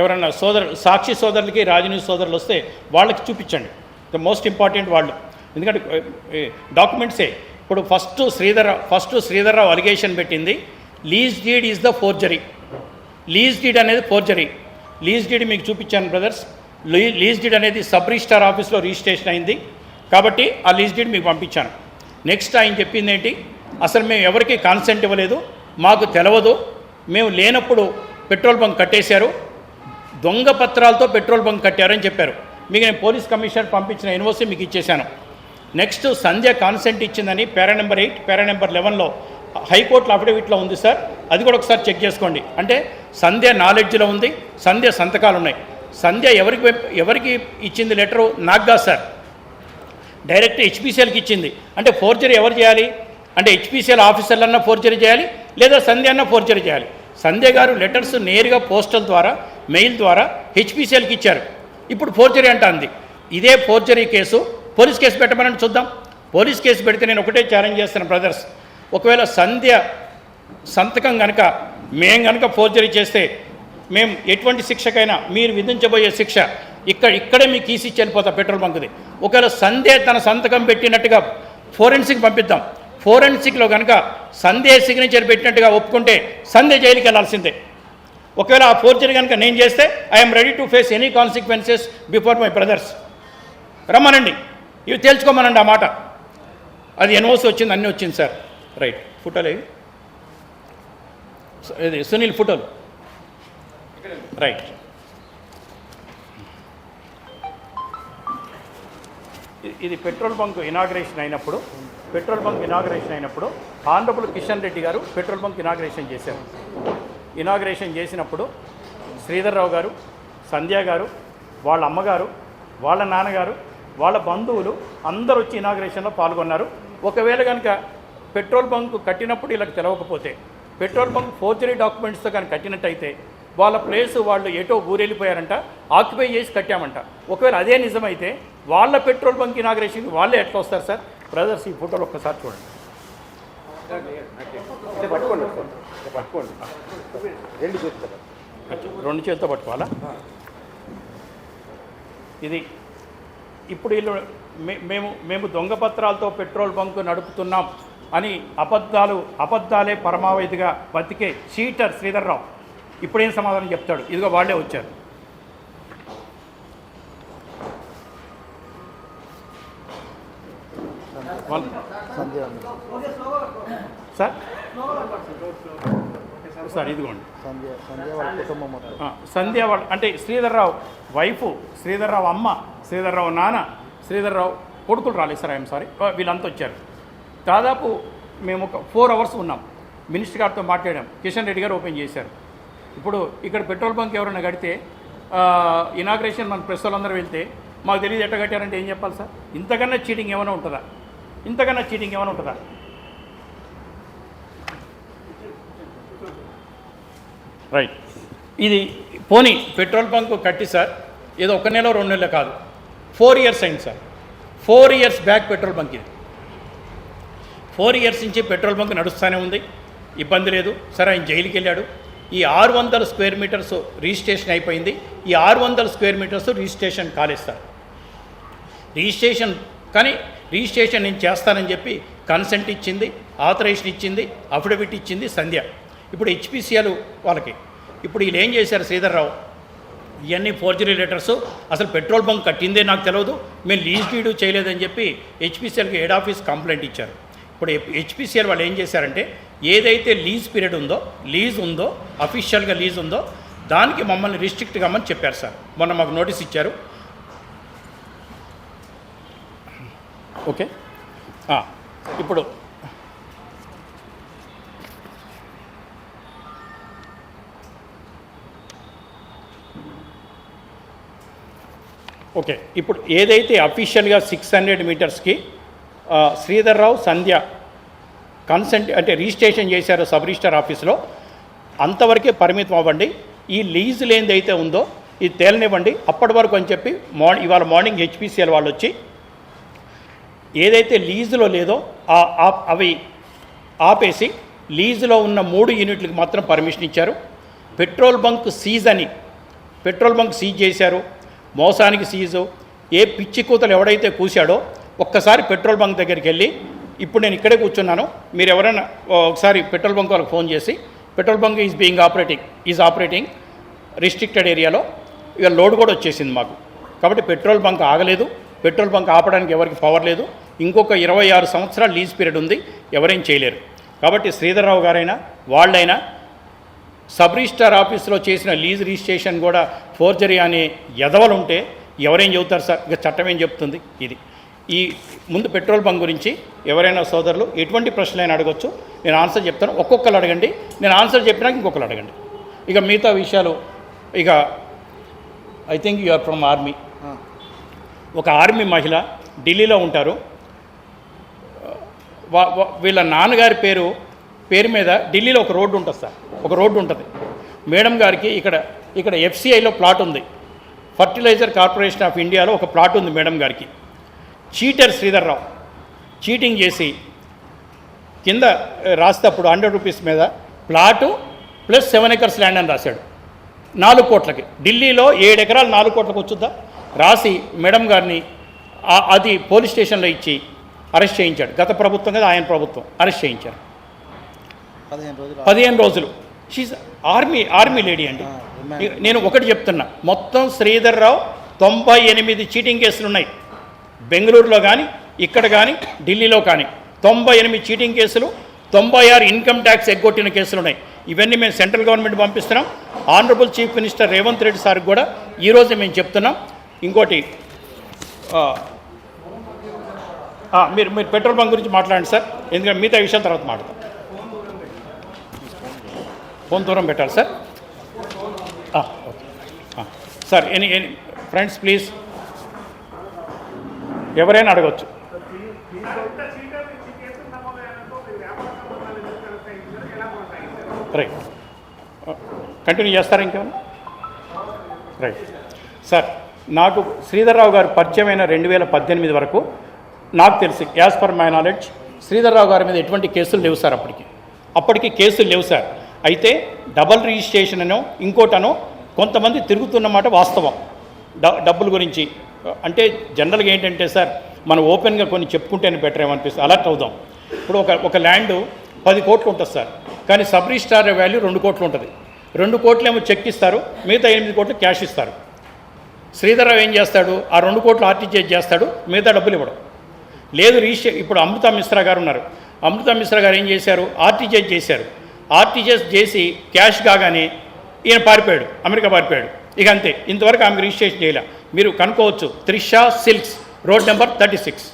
ఎవరన్నా సోదరు సాక్షి సోదరులకి రాజనీతి సోదరులు వస్తే వాళ్ళకి చూపించండి. ద మోస్ట్ ఇంపార్టెంట్ వాళ్ళు. ఎందుకంటే డాక్యుమెంట్సే. ఇప్పుడు first Sridhar first Sridhar Rao allegation పెట్టింది. Lease deed is the forgery lease deed అనేది ఫోర్జరీ లీజ్ డీడ్ మీకు చూపించాను బ్రదర్స్ లీజ్ డీడ్ అనేది సబ్ రిజిస్టార్ ఆఫీస్లో రిజిస్ట్రేషన్ అయింది. కాబట్టి ఆ లీజ్ డీడ్ మీకు పంపించాను. నెక్స్ట్ ఆయన చెప్పింది ఏంటి? అసలు మేము ఎవరికి కాన్సెంట్ ఇవ్వలేదు. మాకు తెలవదు. మేము లేనప్పుడు పెట్రోల్ బంక్ కట్టేశారు. దొంగ పత్రాలతో పెట్రోల్ బంక్ కట్టారని చెప్పారు. మీకు నేను పోలీస్ కమిషనర్ పంపించిన యూనివర్సిటీ మీకు ఇచ్చేశాను. నెక్స్ట్ సంధ్య కాన్సెంట్ ఇచ్చిందని para number eight para number లెవెన్లో హైకోర్టులో అఫిడవిట్లో ఉంది సార్. అది కూడా ఒకసారి చెక్ చేసుకోండి. అంటే సంధ్య నాలెడ్జ్లో ఉంది సంధ్య సంతకాలు ఉన్నాయి సంధ్య ఎవరికి ఎవరికి ఇచ్చింది లెటరు? నాకు కాదు సార్. డైరెక్ట్ హెచ్పిసిఎల్కి ఇచ్చింది. అంటే ఫోర్జరీ ఎవరు చేయాలి? అంటే హెచ్పిసిఎల్ ఆఫీసర్లన్నా ఫోర్జరీ చేయాలి లేదా సంధ్య అన్న ఫోర్జరీ చేయాలి? సంధ్య గారు లెటర్స్ నేరుగా పోస్టల్ ద్వారా మెయిల్ ద్వారా హెచ్పిసిఎల్కి ఇచ్చారు. ఇప్పుడు ఫోర్జరీ అంటుంది. ఇదే ఫోర్జరీ కేసు పోలీస్ కేసు పెట్టమని చూద్దాం. పోలీస్ కేసు పెడితే నేను ఒకటే ఛాలెంజ్ చేస్తాను బ్రదర్స్ ఒకవేళ సంధ్య సంతకం కనుక మేము కనుక ఫోర్జరీ చేస్తే మేము ఎటువంటి శిక్షకైనా మీరు విధించబోయే శిక్ష ఇక్కడ ఇక్కడే మీకు ఈసీ చనిపోతా పెట్రోల్ బంక్ది. ఒకవేళ సందే తన సంతకం పెట్టినట్టుగా ఫోరెన్సిక్ పంపిద్దాం. ఫోరెన్సిక్లో కనుక సందే సిగ్నేచర్ పెట్టినట్టుగా ఒప్పుకుంటే సందే జైలుకి వెళ్ళాల్సిందే. ఒకవేళ ఆ ఫోర్జరీ కనుక నేను చేస్తే I'm ready to face any consequences before my brothers రమ్మనండి. ఇవి తేల్చుకోమనండి ఆ మాట. అది ఎన్ఓసి వచ్చింది అన్నీ వచ్చింది సార్. రైట్. ఫోటోలు ఏవి? ఇది సునీల్ ఫోటోలు. రైట్. ఇది పెట్రోల్ బంక్ ఇనాగ్రేషన్ అయినప్పుడు పెట్రోల్ బంక్ ఇనాగ్రేషన్ అయినప్పుడు honourable Kishan Reddy garu petrol bunk inauguration చేశారు. ఇనాగ్రేషన్ చేసినప్పుడు శ్రీధర్రావు గారు సంధ్య గారు వాళ్ళ అమ్మగారు వాళ్ళ నాన్నగారు వాళ్ళ బంధువులు అందరూ వచ్చి ఇనాగ్రేషన్లో పాల్గొన్నారు. ఒకవేళ కనుక పెట్రోల్ బంక్ కట్టినప్పుడు వీళ్ళకి తెలవకపోతే పెట్రోల్ బంక్ ఫోర్జరీ డాక్యుమెంట్స్తో కానీ కట్టినట్టయితే వాళ్ళ ప్లేస్ వాళ్ళు ఎటో ఊరెళ్ళిపోయారంట ఆక్యుపై చేసి కట్టామంట. ఒకవేళ అదే నిజమైతే వాళ్ళ పెట్రోల్ బంక్ ఇనాగ్రేషన్కి వాళ్ళే ఎట్లా వస్తారు సార్? బ్రదర్స్ ఈ ఫోటోలు ఒక్కసారి చూడండి. పట్టుకోండి పట్టుకోండి. రెండు చేతులతో రెండు చేతితో పట్టుకోవాలా? ఇది ఇప్పుడు వీళ్ళు మే- మేము మేము దొంగ పత్రాలతో పెట్రోల్ బంకు నడుపుతున్నాం అని అబద్ధాలు అబద్ధాలే పరమావధిగా బతికే చీటర్ శ్రీధర్రావు. ఇప్పుడేం సమాధానం చెప్తాడు? ఇదిగో వాళ్ళే వచ్చారు వాళ్ళ- సంధ్య సార్? సార్ ఇదిగోండి. సంధ్య సంధ్య వాళ్ళ కుటుంబం మొత్తం. ఆ, సంధ్య వాళ్ళ అంటే శ్రీధర్రావు వైఫ్ శ్రీధర్రావు అమ్మ శ్రీధర్రావు నాన్న శ్రీధర్రావు కొడుకులు రాలేదు సార్ ఐఎమ్ సారీ. వీళ్ళంతా వచ్చారు. దాదాపు మేము ఒక ఫోర్ అవర్స్ ఉన్నాం. మినిస్టర్ గారితో మాట్లాడాం. కిషన్ రెడ్డి గారు ఓపెన్ చేశారు. ఇప్పుడు ఇక్కడ పెట్రోల్ బంక్ ఎవరైనా కడితే ఇనాగ్రేషన్ మన ప్రెస్ వాళ్ళందరూ వెళ్తే మాకు తెలియదు ఎట్ట కట్టారంటే ఏం చెప్పాలి సార్? ఇంతకన్నా చీటింగ్ ఏమైనా ఉంటుందా? ఇంతకన్నా చీటింగ్ ఏమైనా ఉంటుందా? రైట్ ఇది పోనీ పెట్రోల్ బంక్ కట్టి సార్ ఏదో ఒక నెల రెండు నెలలు కాదు. ఫోర్ ఇయర్స్ అయింది sir. Four years back petrol bunk ఇది. ఫోర్ ఇయర్స్ నుంచి పెట్రోల్ బంక్ నడుస్తూనే ఉంది. ఇబ్బంది లేదు. సరే ఆయన జైలుకి వెళ్ళాడు. ఈ ఆరు వందల స్క్వేర్ మీటర్స్ రిజిస్ట్రేషన్ అయిపోయింది. ఈ ఆరు వందల స్క్వేర్ మీటర్స్ రిజిస్ట్రేషన్ కాలేదు సార్. రిజిస్ట్రేషన్ కానీ రిజిస్ట్రేషన్ నేను చేస్తానని చెప్పి కన్సెంట్ ఇచ్చింది ఆథరైజేషన్ ఇచ్చింది అఫిడవిట్ ఇచ్చింది సంధ్య. ఇప్పుడు హెచ్పిసిఎల్ వాళ్ళకి. ఇప్పుడు వీళ్ళు ఏం చేశారు శ్రీధర్రావు? ఇవన్నీ ఫోర్జరీ లెటర్స్ అసలు పెట్రోల్ బంక్ కట్టిందే నాకు తెలియదు మేము లీజ్ డీడు చేయలేదని చెప్పి హెచ్పిసిఎల్కి హెడ్ ఆఫీస్ కంప్లైంట్ ఇచ్చారు. ఇప్పుడు హెచ్పిసిఎల్ వాళ్ళు ఏం చేశారంటే ఏదైతే లీజ్ పీరియడ్ ఉందో లీజ్ ఉందో అఫీషియల్గా లీజ్ ఉందో దానికి మమ్మల్ని రిస్ట్రిక్ట్ కమ్మని చెప్పారు సార్. మొన్న మాకు నోటీస్ ఇచ్చారు. ఓకే? ఇప్పుడు ఓకే ఇప్పుడు ఏదైతే అఫీషియల్గా సిక్స్ హండ్రెడ్ మీటర్స్కి ఆ, శ్రీధర్రావు సంధ్య కన్సెంట్ అంటే రిజిస్ట్రేషన్ చేశారు సబ్ రిజిస్టర్ ఆఫీస్లో అంతవరకే పరిమితం అవ్వండి. ఈ లీజ్ లేనిది ఉందో ఇది తేలనివ్వండి. అప్పటి వరకు అని చెప్పి మార్నింగ్ ఇవాళ మార్నింగ్ హెచ్పిసిఎల్ వాళ్ళు వచ్చి ఏదైతే లీజులో లేదో ఆ ఆ- అవి ఆపేసి లీజులో ఉన్న మూడు యూనిట్లకు మాత్రం పర్మిషన్ ఇచ్చారు. పెట్రోల్ బంక్ సీజ్ అని పెట్రోల్ బంక్ సీజ్ చేశారు. మోసానికి సీజు. ఏ పిచ్చి కూతలు ఎవడైతే కూశాడో ఒక్కసారి పెట్రోల్ బంక్ దగ్గరికి వెళ్ళి ఇప్పుడు నేను ఇక్కడే కూర్చున్నాను మీరు ఎవరైనా ఒకసారి పెట్రోల్ బంక్ వాళ్ళకి ఫోన్ చేసి petrol bunk is being operating is operating restricted ఏరియాలో ఇక లోడ్ కూడా వచ్చేసింది మాకు. కాబట్టి పెట్రోల్ బంక్ ఆగలేదు పెట్రోల్ బంక్ ఆపడానికి ఎవరికి పవర్ లేదు ఇంకొక ఇరవై ఆరు సంవత్సరాలు లీజ్ పీరియడ్ ఉంది ఎవరేం చేయలేరు. కాబట్టి శ్రీధర్రావు గారైనా వాళ్ళైనా సబ్ రిజిస్టార్ ఆఫీస్లో చేసిన లీజ్ రిజిస్ట్రేషన్ కూడా ఫోర్జరీ అనే ఎదవలు ఉంటే ఎవరేం చెబుతారు సార్? ఇక చట్టం ఏం చెప్తుంది? ఇది. ఈ ముందు పెట్రోల్ బంక్ గురించి ఎవరైనా సోదరులు ఎటువంటి ప్రశ్నలైనా అడగొచ్చు. నేను ఆన్సర్ చెప్తాను. ఒక్కొక్కరు అడగండి. నేను ఆన్సర్ చెప్పినాక ఇంకొకరు అడగండి. ఇక మిగతా విషయాలు ఇక I think you are from army ఒక ఆర్మీ మహిళ ఢిల్లీలో ఉంటారు. వీళ్ళ నాన్నగారి పేరు పేరు మీద ఢిల్లీలో ఒక రోడ్డు ఉంటుంది సార్. ఒక రోడ్డు ఉంటుంది. మేడం గారికి ఇక్కడ ఇక్కడ ఎఫ్సిఐలో ప్లాట్ ఉంది. ఫర్టిలైజర్ కార్పొరేషన్ ఆఫ్ ఇండియాలో ఒక ప్లాట్ ఉంది మేడం గారికి. చీటర్ శ్రీధర్రావు చీటింగ్ చేసి కింద రాసేటప్పుడు హండ్రెడ్ రూపీస్ మీద plot plus seven acres land అని రాశాడు. నాలుగు కోట్లకి. ఢిల్లీలో ఏడు ఎకరాలు నాలుగు కోట్లకు వచ్చుద్దా? రాసి మేడం గారిని అది పోలీస్ స్టేషన్లో ఇచ్చి అరెస్ట్ చేయించాడు. గత ప్రభుత్వం కదా ఆయన ప్రభుత్వం. అరెస్ట్ చేయించారు. పదిహేను రోజులు. షీజ్ ఆర్మీ ఆర్మీ లేడీ అండి. ఇ- నేను ఒకటి చెప్తున్నా. మొత్తం శ్రీధర్రావు తొంభై ఎనిమిది చీటింగ్ కేసులు ఉన్నాయి. బెంగళూరులో కానీ ఇక్కడ కానీ ఢిల్లీలో కానీ. తొంభై ఎనిమిది చీటింగ్ కేసులు తొంభై ఆరు ఇన్కమ్ ట్యాక్స్ ఎగ్గొట్టిన కేసులు ఉన్నాయి. ఇవన్నీ మేము సెంట్రల్ గవర్నమెంట్ పంపిస్తున్నాం. Honourable chief minister Revanth Reddy సార్కి కూడా ఈరోజు మేము చెప్తున్నాం. ఇంకోటి మీరు మీరు పెట్రోల్ బంక్ గురించి మాట్లాడండి సార్. ఎందుకంటే మిగతా విషయాల తర్వాత మాట్లాడతాం. ఫోన్ దూరం పెట్టాలి sir. Okay. Sir any any friends please. ఎవరైనా అడగచ్చు. రైట్. కంటిన్యూ చేస్తారా ఇంకేమైనా? రైట్. సార్ నాకు శ్రీధర్రావు గారు పరిచయమైన రెండు వేల పద్దెనిమిది వరకు నాకు తెలిసి as per my knowledge Sridhar Rao garu మీద ఎటువంటి కేసులు లేవు సార్ అప్పటికి. అప్పటికి కేసులు లేవు సార్. అయితే డబల్ రిజిస్ట్రేషన్ అనో ఇంకోటనో కొంతమంది తిరుగుతున్నమాట వాస్తవం. డ డబ్బుల గురించి. అంటే జనరల్గా ఏంటంటే సార్ మనం ఓపెన్గా కొన్ని చెప్పుకుంటేనే బెటర్ ఏమనిపిస్తుంది? అలర్ట్ అవుదాం. ఇప్పుడు ఒక ఒక ల్యాండ్ పది కోట్లు ఉంటుంది సార్. కానీ సబ్ రిజిస్టార్ వాల్యూ రెండు కోట్లు ఉంటుంది. రెండు కోట్లు ఏమో చెక్ ఇస్తారు మిగతా ఎనిమిది కోట్లు క్యాష్ ఇస్తారు. శ్రీధరరావు ఏం చేస్తాడు? ఆ రెండు కోట్లు ఆర్టీజీఎస్ చేస్తాడు మిగతా డబ్బులు ఇవ్వడం. లేదు రిజిస్టర్ ఇప్పుడు అమృత మిశ్రా గారు ఉన్నారు. అమృత మిశ్రా గారు ఏం చేశారు? ఆర్టీజీఎస్ చేశారు. ఆర్టీజీఎస్ చేసి క్యాష్ కాగానే ఈయన పారిపోయాడు అమెరికా పారిపోయాడు. ఇక అంతే ఇంతవరకు ఆమెకు రిజిస్ట్రేషన్ చేయలే. మీరు కనుక్కోవచ్చు Trisha silks road number thirty six.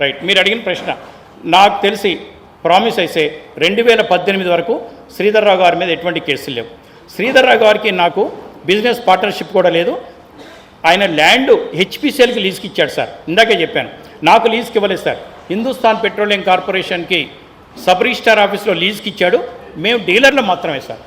Right మీరు అడిగిన ప్రశ్న. నాకు తెలిసి ప్రామిస్ అయితే రెండు వేల పద్దెనిమిది వరకు శ్రీధర్రావు గారి మీద ఎటువంటి కేసులు లేవు. శ్రీధర్రావు గారికి నాకు బిజినెస్ పార్ట్నర్షిప్ కూడా లేదు. ఆయన ల్యాండ్ హెచ్పిసిఎల్కి లీజ్కి ఇచ్చాడు సార్. ఇందాకే చెప్పాను. నాకు లీజ్కి ఇవ్వలేదు సార్. హిందుస్థాన్ పెట్రోలియం కార్పొరేషన్కి సబ్ రిజిస్టార్ ఆఫీస్లో లీజ్కి ఇచ్చాడు. మేము డీలర్లు మాత్రమే సార్.